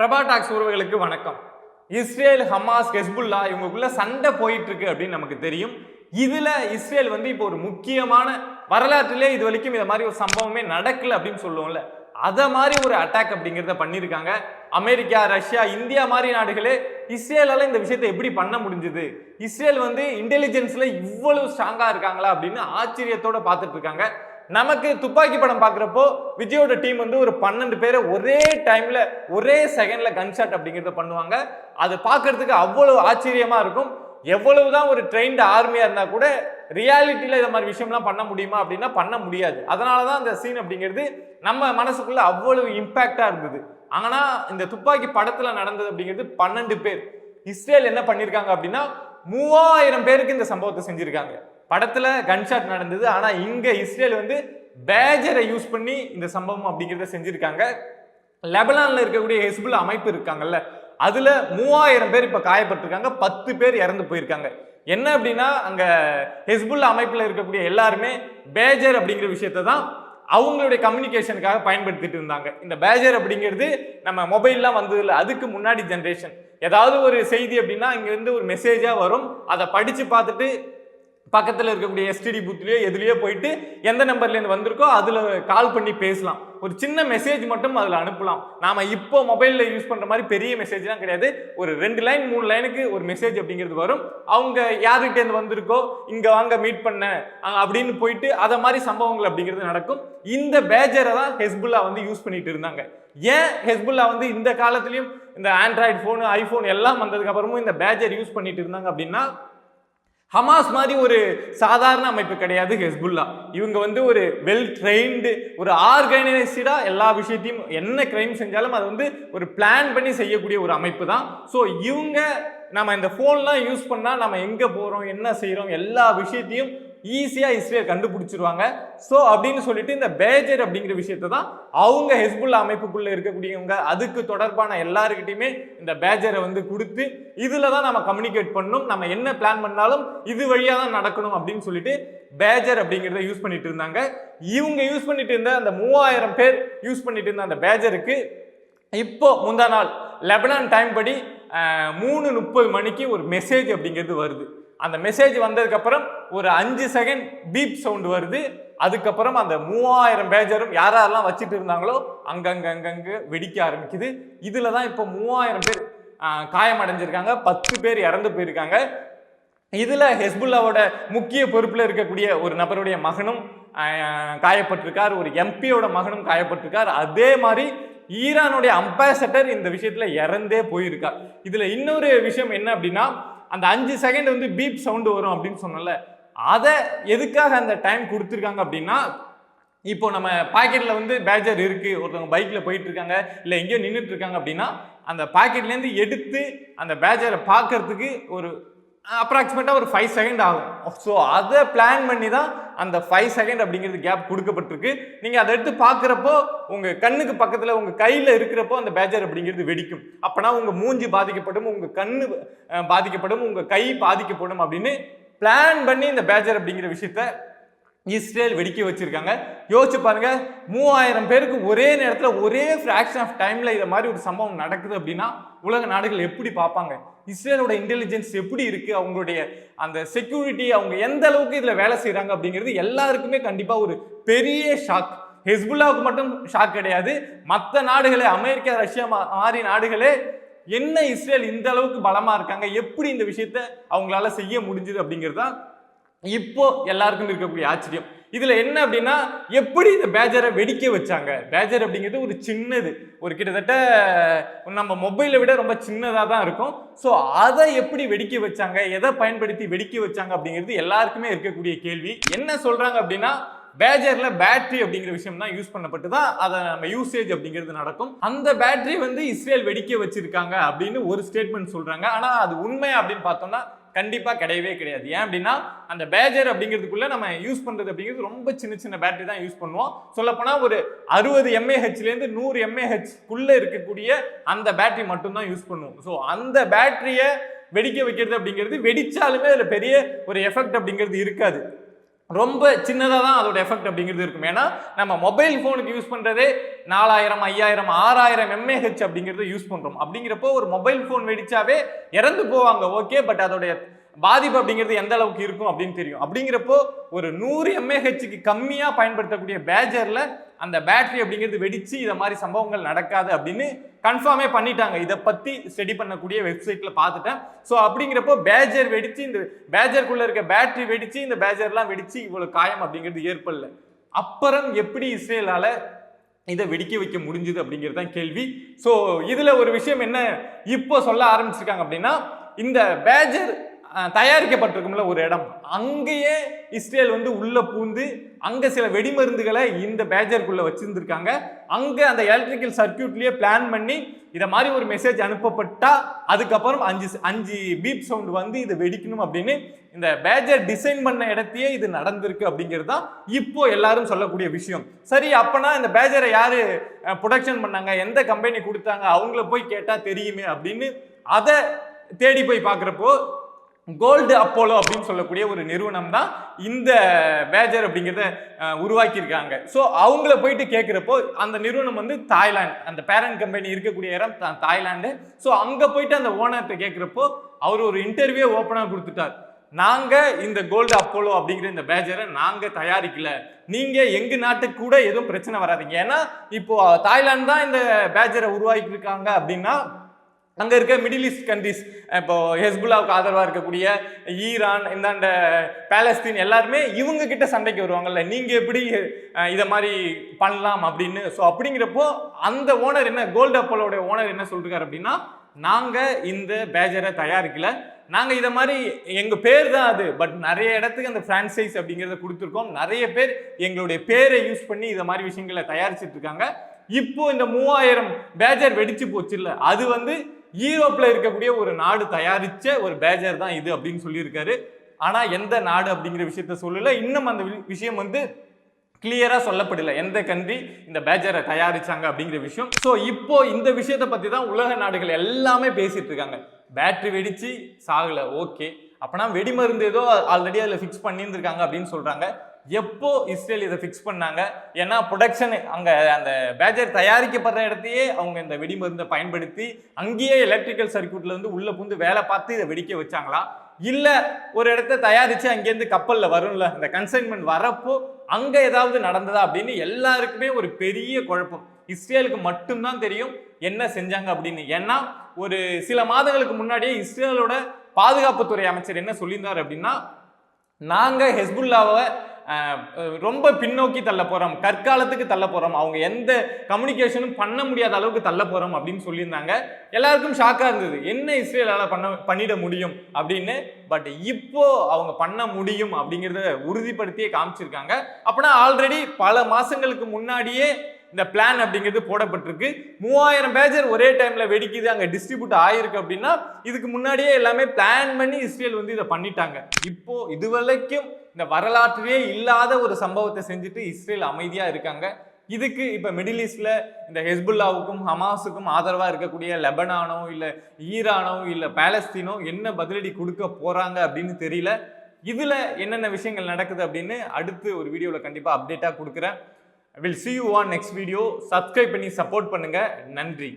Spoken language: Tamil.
பிரபா டாக்ஸ் உறவுகளுக்கு வணக்கம். இஸ்ரேல் ஹமாஸ் ஹெஸ்புல்லா இவங்களுக்குள்ள சண்டை போயிட்டு இருக்கு அப்படின்னு நமக்கு தெரியும். இதுல இஸ்ரேல் வந்து இப்போ ஒரு முக்கியமான வரலாற்றிலே இது வரைக்கும் இதை மாதிரி ஒரு சம்பவமே நடக்கல அப்படின்னு சொல்லுவோம்ல. அதை மாதிரி ஒரு அட்டாக் அப்படிங்கிறத பண்ணியிருக்காங்க. அமெரிக்கா ரஷ்யா இந்தியா மாதிரி நாடுகளே இஸ்ரேலால் இந்த விஷயத்தை எப்படி பண்ண முடிஞ்சுது? இஸ்ரேல் வந்து இன்டெலிஜென்ஸில் இவ்வளவு ஸ்ட்ராங்காக இருக்காங்களா அப்படின்னு ஆச்சரியத்தோட பார்த்துட்டு இருக்காங்க. நமக்கு துப்பாக்கி படம் பார்க்குறப்போ விஜயோட டீம் வந்து ஒரு பன்னெண்டு பேரை ஒரே டைமில் ஒரே செகண்டில் கன்ஷாட் அப்படிங்கிறத பண்ணுவாங்க. அது பார்க்கறதுக்கு அவ்வளோ ஆச்சரியமாக இருக்கும். எவ்வளவுதான் ஒரு ட்ரெயின்டு ஆர்மியாக இருந்தால் கூட ரியாலிட்டியில் இந்த மாதிரி விஷயம்லாம் பண்ண முடியுமா அப்படின்னா பண்ண முடியாது. அதனால தான் அந்த சீன் அப்படிங்கிறது நம்ம மனசுக்குள்ளே அவ்வளவு இம்பேக்டாக இருந்தது. ஆனால் இந்த துப்பாக்கி படத்தில் நடந்தது அப்படிங்கிறது பன்னெண்டு பேர். இஸ்ரேல் என்ன பண்ணியிருக்காங்க அப்படின்னா மூவாயிரம் பேருக்கு இந்த சம்பவத்தை செஞ்சுருக்காங்க. படத்துல கன்ஷாட் நடந்தது. ஆனா இங்க இஸ்ரேல் வந்து பேஜரை யூஸ் பண்ணி இந்த சம்பவம் அப்படிங்கிறத செஞ்சிருக்காங்க. லெபனான்ல இருக்கக்கூடிய ஹெஸ்புல் அமைப்பு இருக்காங்கல்ல அதுல மூவாயிரம் பேர் இப்ப காயப்பட்டிருக்காங்க. பத்து பேர் இறந்து போயிருக்காங்க. என்ன அப்படின்னா அங்க ஹெஸ்புல் அமைப்புல இருக்கக்கூடிய எல்லாருமே பேஜர் அப்படிங்கிற விஷயத்தை தான் அவங்களுடைய கம்யூனிகேஷனுக்காக பயன்படுத்திட்டு இருந்தாங்க. இந்த பேஜர் அப்படிங்கிறது நம்ம மொபைல்லாம் வந்ததில்ல அதுக்கு முன்னாடி ஜென்ரேஷன் ஏதாவது ஒரு செய்தி அப்படின்னா இங்கேருந்து ஒரு மெசேஜா வரும். அதை படிச்சு பார்த்துட்டு பக்கத்தில் இருக்கக்கூடிய எஸ்டிடி பூத்லேயோ எதுலேயோ போயிட்டு எந்த நம்பர்லேருந்து வந்திருக்கோ அதில் கால் பண்ணி பேசலாம். ஒரு சின்ன மெசேஜ் மட்டும் அதில் அனுப்பலாம். நாம் இப்போ மொபைலில் யூஸ் பண்ணுற மாதிரி பெரிய மெசேஜ்லாம் கிடையாது. ஒரு ரெண்டு லைன் மூணு லைனுக்கு ஒரு மெசேஜ் அப்படிங்கிறது வரும். அவங்க யாருக்கிட்டேருந்து வந்திருக்கோ இங்கே வாங்க மீட் பண்ண அப்படின்னு போயிட்டு அதை மாதிரி சம்பவங்கள் அப்படிங்கிறது நடக்கும். இந்த பேஜரை தான் ஹெஸ்புல்லா வந்து யூஸ் பண்ணிட்டு இருந்தாங்க. ஏன் ஹெஸ்புல்லா வந்து இந்த காலத்துலேயும் இந்த ஆண்ட்ராய்டு ஃபோனு ஐஃபோன் எல்லாம் வந்ததுக்கு அப்புறமும் இந்த பேஜர் யூஸ் பண்ணிட்டு இருந்தாங்க அப்படின்னா ஹமாஸ் மாதிரி ஒரு சாதாரண அமைப்பு கிடையாது ஹெஸ்புல்லா. இவங்க வந்து ஒரு வெல் ட்ரெயின்டு ஒரு ஆர்கனைஸ்டாக எல்லா விஷயத்தையும் என்ன கிரைம் செஞ்சாலும் அதை வந்து ஒரு பிளான் பண்ணி செய்யக்கூடிய ஒரு அமைப்பு தான் ஸோ இவங்க நம்ம இந்த ஃபோன்லாம் யூஸ் பண்ணால் நம்ம எங்கே போகிறோம் என்ன செய்கிறோம் எல்லா விஷயத்தையும் ஈஸியாக இஸ்ரேல் கண்டுபிடிச்சிருவாங்க. ஸோ அப்படின்னு சொல்லிட்டு இந்த பேஜர் அப்படிங்கிற விஷயத்தை தான் அவங்க ஹெஸ்புல்லா அமைப்புக்குள்ளே இருக்கக்கூடியவங்க அதுக்கு தொடர்பான எல்லாருக்கிட்டையுமே இந்த பேஜரை வந்து கொடுத்து இதில் தான் நம்ம கம்யூனிகேட் பண்ணணும் நம்ம என்ன பிளான் பண்ணாலும் இது வழியாக தான் நடக்கணும் அப்படின்னு சொல்லிட்டு பேஜர் அப்படிங்கிறத யூஸ் பண்ணிட்டு இருந்தாங்க. இவங்க யூஸ் பண்ணிட்டு இருந்த அந்த மூவாயிரம் பேர் யூஸ் பண்ணிட்டு இருந்த அந்த பேஜருக்கு இப்போ முந்தா நாள் லெபனான் டைம் படி மூணு முப்பது மணிக்கு ஒரு மெசேஜ் அப்படிங்கிறது வருது. அந்த மெசேஜ் வந்ததுக்கப்புறம் ஒரு அஞ்சு செகண்ட் பீப் சவுண்டு வருது. அதுக்கப்புறம் அந்த மூவாயிரம் பேஜரும் யாரெல்லாம் வச்சுட்டு இருந்தாங்களோ அங்கங்க வெடிக்க ஆரம்பிக்குது. இதில் தான் இப்போ மூவாயிரம் பேர் காயமடைஞ்சிருக்காங்க. பத்து பேர் இறந்து போயிருக்காங்க. இதில் ஹெஸ்புல்லாவோட முக்கிய பொறுப்பில் இருக்கக்கூடிய ஒரு நபருடைய மகனும் காயப்பட்டிருக்கார். ஒரு எம்பியோட மகனும் காயப்பட்டிருக்கார். அதே மாதிரி ஈரானுடைய அம்பாசடர் இந்த விஷயத்தில் இறந்தே போயிருக்கார். இதில் இன்னொரு விஷயம் என்ன அப்படின்னா அந்த அஞ்சு செகண்ட் வந்து பீப் சவுண்டு வரும் அப்படின்னு சொன்னல அதை எதுக்காக அந்த டைம் கொடுத்துருக்காங்க அப்படின்னா இப்போ நம்ம பாக்கெட்டில் வந்து பேஜர் இருக்குது ஒருத்தவங்க பைக்கில் போயிட்டு இருக்காங்க எங்கேயோ நின்றுட்டு இருக்காங்க அப்படின்னா அந்த பாக்கெட்லேருந்து எடுத்து அந்த பேஜரை பார்க்கறதுக்கு ஒரு அப்ராக்சிமேட்டாக ஒரு ஃபைவ் செகண்ட் ஆகும். ஸோ அதை பிளான் பண்ணி தான் அந்த ஃபைவ் செகண்ட் அப்படிங்கிறது கேப் கொடுக்கப்பட்டிருக்கு. நீங்கள் அதை எடுத்து பார்க்குறப்போ உங்கள் கண்ணுக்கு பக்கத்தில் உங்கள் கையில் இருக்கிறப்போ அந்த பேஜர் அப்படிங்கிறது வெடிக்கும். அப்போனா உங்கள் மூஞ்சி பாதிக்கப்படும் உங்கள் கண்ணு பாதிக்கப்படும் உங்கள் கை பாதிக்கப்படும் அப்படின்னு பிளான் பண்ணி இந்த பேஜர் அப்படிங்கிற விஷயத்த இஸ்ரேல் வெடிக்க வச்சுருக்காங்க. யோசிச்சு பாருங்க மூவாயிரம் பேருக்கு ஒரே நேரத்தில் ஒரே ஃப்ராக்ஷன் ஆஃப் டைமில் இதை மாதிரி ஒரு சம்பவம் நடக்குது அப்படின்னா உலக நாடுகள் எப்படி பார்ப்பாங்க? இஸ்ரேலோட இன்டெலிஜென்ஸ் எப்படி இருக்குது அவங்களுடைய அந்த செக்யூரிட்டி அவங்க எந்த அளவுக்கு இதில் வேலை செய்கிறாங்க அப்படிங்கிறது எல்லாருக்குமே கண்டிப்பாக ஒரு பெரிய ஷாக் ஹெஸ்புல்லாவுக்கு மட்டும் ஷாக் கிடையாது. மற்ற நாடுகளே அமெரிக்கா ரஷ்யா மா- மாதிரி நாடுகளே என்ன இஸ்ரேல் இந்த அளவுக்கு பலமாக இருக்காங்க? எப்படி இந்த விஷயத்த அவங்களால செய்ய முடிஞ்சுது அப்படிங்கிறது தான் இப்போ எல்லாருக்கும் இருக்கக்கூடிய ஆச்சரியம். இதுல என்ன அப்படின்னா எப்படி இந்த பேஜரை வெடிக்க வச்சாங்க? பேஜர் அப்படிங்கிறது ஒரு சின்னது. ஒரு கிட்டத்தட்ட நம்ம மொபைலை விட ரொம்ப சின்னதாக தான் இருக்கும். ஸோ அதை எப்படி வெடிக்க வச்சாங்க? எதை பயன்படுத்தி வெடிக்க வச்சாங்க அப்படிங்கிறது எல்லாருக்குமே இருக்கக்கூடிய கேள்வி. என்ன சொல்றாங்க அப்படின்னா பேஜரில் பேட்டரி அப்படிங்கிற விஷயம் தான் யூஸ் பண்ணப்பட்டு தான் அதை நம்ம யூசேஜ் அப்படிங்கிறது நடக்கும். அந்த பேட்டரி வந்து இஸ்ரேல் வெடிக்க வச்சிருக்காங்க அப்படின்னு ஒரு ஸ்டேட்மெண்ட் சொல்றாங்க. ஆனால் அது உண்மை அப்படின்னு பார்த்தோம்னா கண்டிப்பாக கிடையவே கிடையாது. ஏன் அப்படின்னா அந்த பேஜர் அப்படிங்கிறதுக்குள்ள நம்ம யூஸ் பண்ணுறது அப்படிங்கிறது ரொம்ப சின்ன சின்ன பேட்டரி தான் யூஸ் பண்ணுவோம். சொல்லப்போனால் ஒரு அறுபது எம்ஏஹெச்லேருந்து நூறு எம்ஏஹெச்க்குள்ளே இருக்கக்கூடிய அந்த பேட்டரி மட்டும்தான் யூஸ் பண்ணுவோம். ஸோ அந்த பேட்டரியை வெடிக்க வைக்கிறது அப்படிங்கிறது வெடித்தாலுமே அதில் பெரிய ஒரு எஃபெக்ட் அப்படிங்கிறது இருக்காது. ரொம்ப சின்னதாக தான் அதோட எஃபெக்ட் அப்படிங்கிறது இருக்கும். ஏன்னா நம்ம மொபைல் ஃபோனுக்கு யூஸ் பண்ணுறதே நாலாயிரம் ஐயாயிரம் ஆறாயிரம் எம்ஏஹெச் அப்படிங்கிறத யூஸ் பண்ணுறோம் அப்படிங்கிறப்போ ஒரு மொபைல் ஃபோன் வெடிச்சாவே இறந்து போவாங்க ஓகே பட் அதோடைய பாதிப்பு அப்படிங்கிறது எந்த அளவுக்கு இருக்கும் அப்படின்னு தெரியும். அப்படிங்கிறப்போ ஒரு நூறு எம்ஏஹெச்சுக்கு கம்மியாக பயன்படுத்தக்கூடிய பேஜரில் அந்த பேட்டரி அப்படிங்கிறது வெடிச்சு இதை மாதிரி சம்பவங்கள் நடக்காது அப்படின்னு கன்ஃபார்மே பண்ணிட்டாங்க. இதை பற்றி ஸ்டடி பண்ணக்கூடிய வெப்சைட்டில் பார்த்துட்டேன். ஸோ அப்படிங்கிறப்போ பேஜர் வெடிச்சு இந்த பேஜருக்குள்ளே இருக்க பேட்டரி வெடிச்சு இந்த பேஜர்லாம் வெடிச்சு இவ்வளோ காயம் அப்படிங்கிறது ஏற்படல. அப்புறம் எப்படி இஸ்ரேலால இதை வெடிக்க வைக்க முடிஞ்சுது அப்படிங்கிறது தான் கேள்வி. ஸோ இதில் ஒரு விஷயம் என்ன இப்போ சொல்ல ஆரம்பிச்சிருக்காங்க அப்படின்னா இந்த பேஜர் தயாரிக்கப்பட்டிருக்கும்ல ஒரு இடம். அங்கேயே இஸ்ரேல் வந்து உள்ள பூந்து அங்கே சில வெடிமருந்துகளை இந்த பேஜருக்குள்ளே வச்சுருந்துருக்காங்க. அங்கே அந்த எலக்ட்ரிக்கல் சர்க்கியூட்லேயே பிளான் பண்ணி இதை மாதிரி ஒரு மெசேஜ் அனுப்பப்பட்டா அதுக்கப்புறம் அஞ்சு அஞ்சு பீப் சவுண்ட் வந்து இதை வெடிக்கணும் அப்படின்னு இந்த பேஜர் டிசைன் பண்ண இடத்தையே இது நடந்திருக்கு அப்படிங்கிறது தான் இப்போ எல்லாரும் சொல்லக்கூடிய விஷயம். சரி அப்போனா இந்த பேஜரை யார் ப்ரொடக்ஷன் பண்ணாங்க எந்த கம்பெனி கொடுத்தாங்க அவங்கள போய் கேட்டால் தெரியுமே அப்படின்னு அதை தேடி போய் பார்க்குறப்போ கோல்டு அப்போலோ அப்படின்னு சொல்லக்கூடிய ஒரு நிறுவனம் தான் இந்த பேஜர் அப்படிங்கிறத உருவாக்கியிருக்காங்க. ஸோ அவங்கள போயிட்டு கேட்குறப்போ அந்த நிறுவனம் வந்து தாய்லாந்து அந்த பேரண்ட் கம்பெனி இருக்கக்கூடிய இடம் தாய்லாந்து ஸோ அங்கே போயிட்டு அந்த ஓனர்கிட்ட கேட்குறப்போ அவர் ஒரு இன்டர்வியூ ஓப்பனாக கொடுத்துட்டார். நாங்கள் இந்த கோல்டு அப்போலோ அப்படிங்கிற இந்த பேஜரை நாங்கள் தயாரிக்கல. நீங்கள் எங்கள் நாட்டுக்கு கூட எதுவும் பிரச்சனை வராதிங்க. ஏன்னா இப்போ தாய்லாந்து தான் இந்த பேஜரை உருவாக்கியிருக்காங்க அப்படின்னா அங்கே இருக்க மிடில் ஈஸ்ட் கண்ட்ரிஸ் இப்போது ஹெஸ்புல்லாவுக்கு ஆதரவாக இருக்கக்கூடிய ஈரான் இந்தாண்ட பேலஸ்தீன் எல்லாருமே இவங்க கிட்ட சண்டைக்கு வருவாங்கல்ல நீங்கள் எப்படி இதை மாதிரி பண்ணலாம் அப்படின்னு. ஸோ அப்படிங்கிறப்போ அந்த ஓனர் என்ன கோல்டு அப்பலோடைய ஓனர் என்ன சொல்றாரு அப்படின்னா நாங்கள் இந்த பேஜரை தயாரிக்கல. நாங்கள் இதை மாதிரி எங்கள் பேர் தான் அது பட் நிறைய இடத்துக்கு அந்த ஃப்ரான்சைஸ் அப்படிங்கிறத கொடுத்துருக்கோம். நிறைய பேர் எங்களுடைய பேரை யூஸ் பண்ணி இதை மாதிரி விஷயங்களை தயாரிச்சிட்டு இருக்காங்க. இப்போ இந்த மூவாயிரம் பேஜர் வெடிச்சு போச்சு இல்லை அது வந்து யூரோப்பில் இருக்கக்கூடிய ஒரு நாடு தயாரித்த ஒரு பேஜர் தான் இது அப்படின்னு சொல்லியிருக்காரு. ஆனால் எந்த நாடு அப்படிங்கிற விஷயத்த சொல்லலை. இன்னும் அந்த வி- விஷயம் வந்து கிளியராக சொல்லப்படல. எந்த கண்ட்ரி இந்த பேஜரை தயாரிச்சாங்க அப்படிங்கிற விஷயம். ஸோ இப்போ இந்த விஷயத்தை பற்றி தான் உலக நாடுகள் எல்லாமே பேசிட்டு இருக்காங்க. பேட்டரி வெடிச்சு சாகலை ஓகே. அப்போனா வெடிமருந்து ஏதோ ஆல்ரெடி அதில் ஃபிக்ஸ் பண்ணியிருந்திருக்காங்க அப்படின்னு சொல்கிறாங்க எப்போ இஸ்ரேல் இதை ஃபிக்ஸ் பண்ணாங்க? ஏன்னா ப்ரொடக்ஷன் அங்கே அந்த பேஜர் தயாரிக்கப்படுற இடத்தையே அவங்க இந்த வெடிமருந்தை பயன்படுத்தி அங்கேயே எலக்ட்ரிக்கல் சர்க்யூட்ல இருந்து புந்து வேலை பார்த்து இதை வெடிக்க வச்சாங்களா? இல்லை ஒரு இடத்த தயாரித்து அங்கேருந்து கப்பலில் வரும்ல? இந்த கன்சைன்மெண்ட் வரப்போ அங்கே ஏதாவது நடந்ததா அப்படின்னு எல்லாருக்குமே ஒரு பெரிய குழப்பம். இஸ்ரேலுக்கு மட்டும்தான் தெரியும் என்ன செஞ்சாங்க அப்படின்னு. ஏன்னா ஒரு சில மாதங்களுக்கு முன்னாடியே இஸ்ரேலோட பாதுகாப்புத்துறை அமைச்சர் என்ன சொல்லியிருந்தார் அப்படின்னா நாங்கள் ஹெஸ்புல்லாவை ரொம்ப பின்னோக்கி தள்ள போகிறோம் கற்காலத்துக்கு தள்ள போகிறோம் அவங்க எந்த கம்யூனிகேஷனும் பண்ண முடியாத அளவுக்கு தள்ள போகிறோம் அப்படின்னு சொல்லியிருந்தாங்க. எல்லாருக்கும் ஷாக்காக இருந்தது. என்ன இஸ்ரேலால் பண்ண பண்ணிட முடியும் அப்படின்னு. பட் இப்போ அவங்க பண்ண முடியும் அப்படிங்கிறத உறுதிப்படுத்தியே காமிச்சிருக்காங்க. அப்படின்னா ஆல்ரெடி பல மாதங்களுக்கு முன்னாடியே இந்த பிளான் அப்படிங்கிறது போடப்பட்டிருக்கு. மூவாயிரம் பேஜர் ஒரே டைமில் வெடிக்குது அங்கே டிஸ்ட்ரிபியூட் ஆயிருக்கு அப்படின்னா இதுக்கு முன்னாடியே எல்லாமே பிளான் பண்ணி இஸ்ரேல் வந்து இதை பண்ணிட்டாங்க. இப்போ இதுவரைக்கும் இந்த வரலாற்றிலே இல்லாத ஒரு சம்பவத்தை செஞ்சுட்டு இஸ்ரேல் அமைதியாக இருக்காங்க. இதுக்கு இப்போ மிடில் ஈஸ்டில் இந்த ஹெஸ்புல்லாவுக்கும் ஹமாஸுக்கும் ஆதரவாக இருக்கக்கூடிய லெபனானோ இல்லை ஈரானோ இல்லை பேலஸ்தீனோ என்ன பதிலடி கொடுக்க போகிறாங்க அப்படின்னு தெரியல. இதில் என்னென்ன விஷயங்கள் நடக்குது அப்படின்னு அடுத்து ஒரு வீடியோவில் கண்டிப்பாக அப்டேட்டாக கொடுக்குறேன். Will see you on next video subscribe பண்ணி சப்போர்ட் பண்ணுங்கள் நன்றி.